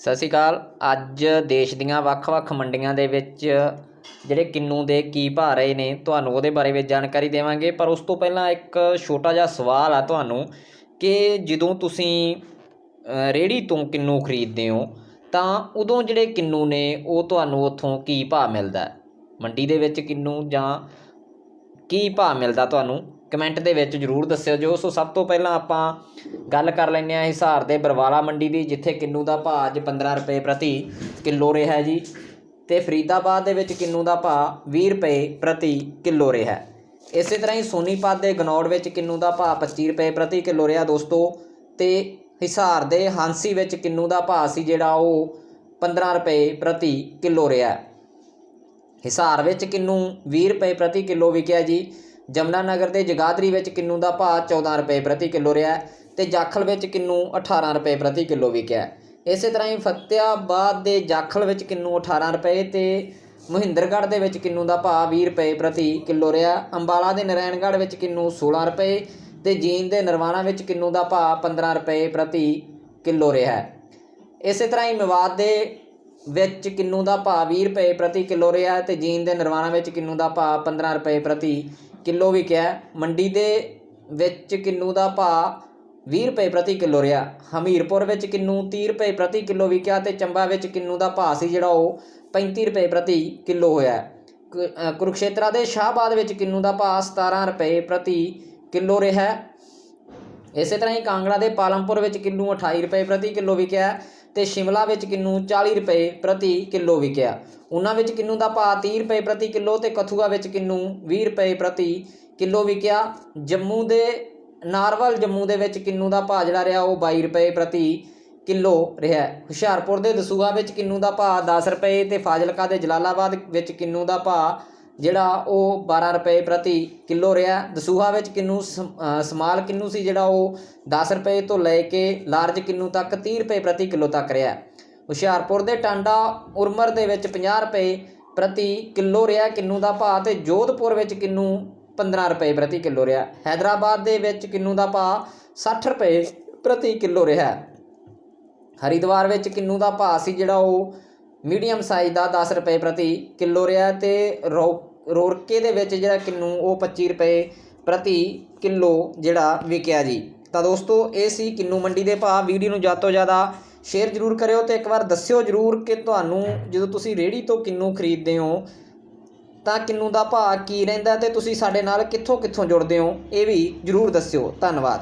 ਸਤਿ ਸ਼੍ਰੀ ਅਕਾਲ। ਅੱਜ ਦੇਸ਼ ਦੀਆਂ ਵੱਖ-ਵੱਖ ਮੰਡੀਆਂ ਦੇ ਵਿੱਚ ਜਿਹੜੇ ਕਿੰਨੂ ਦੇ ਕੀ ਭਾਅ ਰਹੇ ਨੇ ਤੁਹਾਨੂੰ ਉਹਦੇ ਬਾਰੇ ਵਿੱਚ ਜਾਣਕਾਰੀ ਦੇਵਾਂਗੇ। ਪਰ ਉਸ ਤੋਂ ਪਹਿਲਾਂ ਇੱਕ ਛੋਟਾ ਜਿਹਾ ਸਵਾਲ ਆ ਤੁਹਾਨੂੰ ਕਿ ਜਦੋਂ ਤੁਸੀਂ ਅ, ਰੇਹੜੀ ਤੋਂ ਕਿੰਨੂ ਖਰੀਦਦੇ ਹੋ ਤਾਂ ਉਦੋਂ ਜਿਹੜੇ ਕਿੰਨੂ ਨੇ ਉਹ ਤੁਹਾਨੂੰ ਉੱਥੋਂ ਕੀ ਭਾਅ ਮਿਲਦਾ ਮੰਡੀ ਦੇ ਵਿੱਚ ਕਿੰਨੂ ਜਾਂ ਕੀ ਭਾਅ ਮਿਲਦਾ ਤੁਹਾਨੂੰ? ਕਮੈਂਟ ਦੇ ਵਿੱਚ ਜਰੂਰ ਦੱਸਿਓ ਜੋ। ਸੋ ਸਭ ਤੋਂ ਪਹਿਲਾਂ ਆਪਾਂ ਗੱਲ ਕਰ ਲੈਂਦੇ ਹਾਂ ਹਿਸਾਰ ਦੇ ਬਰਵਾਲਾ ਮੰਡੀ ਦੀ, ਜਿੱਥੇ ਕਿੰਨੂ ਦਾ ਭਾਅ ਅੱਜ 15 ਰੁਪਏ ਪ੍ਰਤੀ ਕਿਲੋ ਰਿਹਾ ਹੈ ਜੀ। ਤੇ ਫਰੀਦਾਬਾਦ ਦੇ ਵਿੱਚ ਕਿੰਨੂ ਦਾ ਭਾਅ 20 ਰੁਪਏ ਪ੍ਰਤੀ ਕਿਲੋ ਰਿਹਾ। ਹੈ ਇਸੇ ਤਰ੍ਹਾਂ ਹੀ ਸੋਨੀਪਤ ਦੇ ਗਨੌੜ ਵਿੱਚ ਕਿੰਨੂ ਦਾ ਭਾਅ 25 ਰੁਪਏ ਪ੍ਰਤੀ ਕਿਲੋ ਰਿਹਾ ਦੋਸਤੋ। ਤੇ ਹਿਸਾਰ ਦੇ ਹਾਂਸੀ ਵਿੱਚ ਕਿੰਨੂ ਦਾ ਭਾਅ ਸੀ ਜਿਹੜਾ ਉਹ 15 ਰੁਪਏ ਪ੍ਰਤੀ ਕਿਲੋ ਰਿਹਾ। ਹਿਸਾਰ ਵਿੱਚ ਕਿੰਨੂ 20 ਰੁਪਏ ਪ੍ਰਤੀ ਕਿਲੋ ਵਿਕਿਆ ਜੀ। ਜਮਨਾ ਨਗਰ ਦੇ ਜਗਾਦਰੀ ਵਿੱਚ ਕਿੰਨੂ ਦਾ ਭਾਅ 14 ਰੁਪਏ ਪ੍ਰਤੀ ਕਿਲੋ ਰਿਹਾ ਹੈ ਤੇ ਜਾਖਲ ਵਿੱਚ ਕਿੰਨੂ 18 ਰੁਪਏ ਪ੍ਰਤੀ ਕਿਲੋ ਵਿਕਿਆ ਇਸੇ ਤਰ੍ਹਾਂ ਹੀ ਫਤਿਆਬਾਦ ਦੇ ਜਾਖਲ ਵਿੱਚ ਕਿੰਨੂ 18 ਰੁਪਏ ਤੇ ਮਹਿੰਦਰਗੜ੍ਹ ਦੇ ਵਿੱਚ ਕਿੰਨੂ ਦਾ ਭਾਅ 20 ਰੁਪਏ ਪ੍ਰਤੀ ਕਿਲੋ ਰਿਹਾ ਅੰਬਾਲਾ ਦੇ ਨਰੈਣਗੜ੍ਹ ਵਿੱਚ ਕਿੰਨੂ 16 ਰੁਪਏ ਤੇ ਜੀਨ ਦੇ ਨਰਵਾਣਾ ਵਿੱਚ ਕਿੰਨੂ ਦਾ ਭਾਅ 15 ਰੁਪਏ ਪ੍ਰਤੀ ਕਿਲੋ ਰਿਹਾ ਹੈ। ਇਸੇ ਤਰ੍ਹਾਂ ਹੀ ਮਵਾਦ ਦੇ ਵਿੱਚ ਕਿੰਨੂ ਦਾ ਭਾਅ 20 ਰੁਪਏ ਪ੍ਰਤੀ ਕਿਲੋ ਰਿਹਾ ਹੈ ਤੇ ਜੀਨ ਦੇ ਨਰਵਾਣਾ ਵਿੱਚ ਕਿੰਨੂ ਦਾ ਭਾਅ 15 ਰੁਪਏ ਪ੍ਰਤੀ ਕਿਲੋ ਵਿਕਿਆ ਮੰਡੀ ਦੇ ਵਿੱਚ ਕਿੰਨੂ ਦਾ ਭਾਅ 20 ਰੁਪਏ ਪ੍ਰਤੀ ਕਿਲੋ ਰਿਹਾ। ਹਮੀਰਪੁਰ ਵਿੱਚ ਕਿੰਨੂ 30 ਰੁਪਏ ਪ੍ਰਤੀ ਕਿਲੋ ਵਿਕਿਆ ਤੇ ਚੰਬਾ ਵਿੱਚ ਕਿੰਨੂ ਦਾ ਭਾਅ ਸੀ ਜਿਹੜਾ ਉਹ 35 ਰੁਪਏ ਪ੍ਰਤੀ ਕਿਲੋ ਹੋਇਆ ਹੈ। ਕੁ- ਕੁਰੂਕਸ਼ੇਤਰਾ ਦੇ ਸ਼ਾਹਬਾਦ ਵਿੱਚ ਕਿੰਨੂ ਦਾ ਭਾਅ 17 ਰੁਪਏ ਪ੍ਰਤੀ ਕਿਲੋ ਰਿਹਾ ਇਸੇ ਤਰ੍ਹਾਂ ਹੀ ਕਾਂਗੜਾ ਦੇ ਪਾਲਮਪੁਰ ਵਿੱਚ ਕਿੰਨੂ 28 ਰੁਪਏ ਪ੍ਰਤੀ ਕਿਲੋ ਵਿਕਿਆ ਤੇ ਸ਼ਿਮਲਾ ਵਿੱਚ ਕਿੰਨੂ 40 ਰੁਪਏ ਪ੍ਰਤੀ ਕਿਲੋ ਵਿਕਿਆ। ਉਹਨਾਂ ਵਿੱਚ ਕਿੰਨੂ ਦਾ ਭਾਅ 30 ਰੁਪਏ ਪ੍ਰਤੀ ਕਿਲੋ ਤੇ ਕਥੂਆ ਵਿੱਚ ਕਿੰਨੂ 20 ਰੁਪਏ ਪ੍ਰਤੀ ਕਿਲੋ ਵਿਕਿਆ। ਜੰਮੂ ਦੇ, ਨਾਰਵਲ ਜੰਮੂ ਦੇ ਵਿੱਚ ਕਿੰਨੂ ਦਾ ਭਾਅ ਜਿਹੜਾ ਰਿਹਾ ਉਹ 22 ਰੁਪਏ ਪ੍ਰਤੀ ਕਿਲੋ ਰਿਹਾ ਹੁਸ਼ਿਆਰਪੁਰ ਦੇ ਦਸੂਹਾ ਵਿੱਚ ਕਿੰਨੂ ਦਾ ਭਾਅ 10 ਰੁਪਏ ਤੇ ਫਾਜ਼ਿਲਕਾ ਦੇ ਜਲਾਲਾਬਾਦ ਵਿੱਚ ਕਿੰਨੂ ਦਾ ਭਾਅ ਜਿਹੜਾ ਉਹ 12 ਰੁਪਏ ਪ੍ਰਤੀ ਕਿਲੋ ਰਿਹਾ। ਦਸੂਹਾ ਵਿੱਚ ਕਿੰਨੂ ਸਮਾਲ ਕਿੰਨੂ ਸੀ ਜਿਹੜਾ ਉਹ 10 ਰੁਪਏ ਤੋਂ ਲੈ ਕੇ ਲਾਰਜ ਕਿੰਨੂ ਤੱਕ 30 ਰੁਪਏ ਪ੍ਰਤੀ ਕਿਲੋ ਤੱਕ ਰਿਹਾ। ਹੁਸ਼ਿਆਰਪੁਰ ਦੇ ਟਾਂਡਾ ਉਰਮਰ ਦੇ ਵਿੱਚ 50 ਰੁਪਏ ਪ੍ਰਤੀ ਕਿਲੋ ਰਿਹਾ ਕਿੰਨੂ ਦਾ ਭਾਅ ਤੇ ਜੋਧਪੁਰ ਵਿੱਚ ਕਿੰਨੂ 15 ਰੁਪਏ ਪ੍ਰਤੀ ਕਿਲੋ ਰਿਹਾ। ਹੈਦਰਾਬਾਦ ਦੇ ਵਿੱਚ ਕਿੰਨੂ ਦਾ ਭਾਅ 60 ਰੁਪਏ ਪ੍ਰਤੀ ਕਿਲੋ ਰਿਹਾ। ਹਰਿਦੁਆਰ ਵਿੱਚ ਕਿੰਨੂ ਦਾ ਭਾਅ ਸੀ ਜਿਹੜਾ ਉਹ ਮੀਡੀਅਮ ਸਾਈਜ਼ ਦਾ 10 ਰੁਪਏ ਪ੍ਰਤੀ ਕਿਲੋ ਰਿਹਾ ਤੇ ਰੋ ਰੋਰਕੇ ਦੇ ਵਿੱਚ ਜਿਹੜਾ ਕਿੰਨੂ, ਉਹ 25 ਰੁਪਏ ਪ੍ਰਤੀ ਕਿਲੋ ਜਿਹੜਾ ਵਿਕਿਆ ਜੀ। ਤਾਂ ਦੋਸਤੋ, ਇਹ ਸੀ ਕਿੰਨੂ ਮੰਡੀ ਦੇ ਭਾਅ। ਵੀਡੀਓ ਨੂੰ ਜ਼ਿਆਦਾ ਤੋਂ ਜ਼ਿਆਦਾ ਸ਼ੇਅਰ ਜ਼ਰੂਰ ਕਰਿਓ ਤੇ ਇੱਕ ਵਾਰ ਦੱਸਿਓ ਜ਼ਰੂਰ ਕਿ ਤੁਹਾਨੂੰ ਜਦੋਂ ਤੁਸੀਂ ਰੇਹੜੀ ਤੋਂ ਕਿੰਨੂ ਖਰੀਦਦੇ ਹੋ, ਤਾਂ ਕਿੰਨੂ ਦਾ ਭਾਅ ਕੀ ਰਹਿੰਦਾ ਤੇ ਤੁਸੀਂ ਸਾਡੇ ਨਾਲ ਕਿੱਥੋਂ ਕਿੱਥੋਂ ਜੁੜਦੇ ਹੋ, ਇਹ ਵੀ ਜ਼ਰੂਰ ਦੱਸਿਓ। ਧੰਨਵਾਦ।